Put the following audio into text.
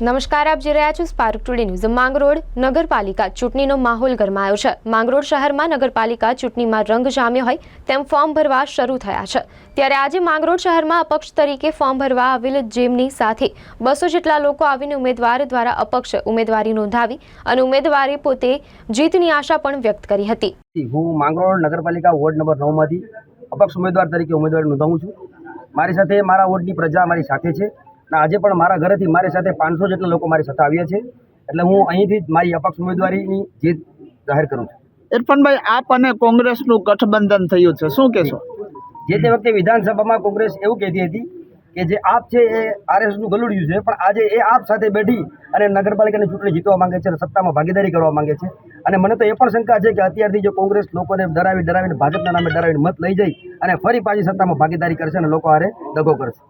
નમસ્કાર, આપ જોઈ રહ્યા છો સ્પાર્ક ટુડે ન્યૂઝ માંગરોળ નગરપાલિકા ચૂંટણીનો માહોલ ગરમાયો છે. માંગરોળ શહેરમાં નગરપાલિકા ચૂંટણીમાં રંગ જામ્યો હોય તેમ ફોર્મ ભરવા શરૂ થયા છે. ત્યારે આજે માંગરોળ શહેરમાં અપક્ષ તરીકે ફોર્મ ભરવા આવેલ જેમની સાથે બસો જેટલા લોકો આવીને ઉમેદવાર દ્વારા અપક્ષ ઉમેદવારી નોંધાવી અને ઉમેદવારે પોતે જીતની આશા પણ વ્યક્ત કરી હતી. હું માંગરોળ નગરપાલિકા વોર્ડ નંબર નવમાંથી અપક્ષ ઉમેદવાર તરીકે ઉમેદવારી નોંધાવું છું. મારી સાથે મારા વોર્ડની પ્રજા મારી સાથે છે. આજે પણ મારા ઘરેથી મારી સાથે પાંચસો જેટલા લોકો મારી સાથે આવ્યા છે. એટલે હું અહીંથી જ મારી અપક્ષ ઉમેદવારીની જીત જાહેર કરું છું. ઇરફાનભાઈ આપ અને કોંગ્રેસનું ગઠબંધન થયું છે. શું કહેશો? જે તે વખતે વિધાનસભામાં કોંગ્રેસ એવું કહેતી હતી કે જે આપ છે એ આરએસનું ગલુડિયું છે પણ આજે એ આપ સાથે બેઠી અને નગરપાલિકાની ચૂંટણી જીતવા માંગે છે અને સત્તામાં ભાગીદારી કરવા માંગે છે. અને મને તો એ પણ શંકા છે કે અત્યારથી જો કોંગ્રેસ લોકોને ડરાવી ડરાવીને ભાજપના નામે ડરાવીને મત લઈ જઈ અને ફરી પાછી સત્તામાં ભાગીદારી કરશે અને લોકો હારે દગો કરશે.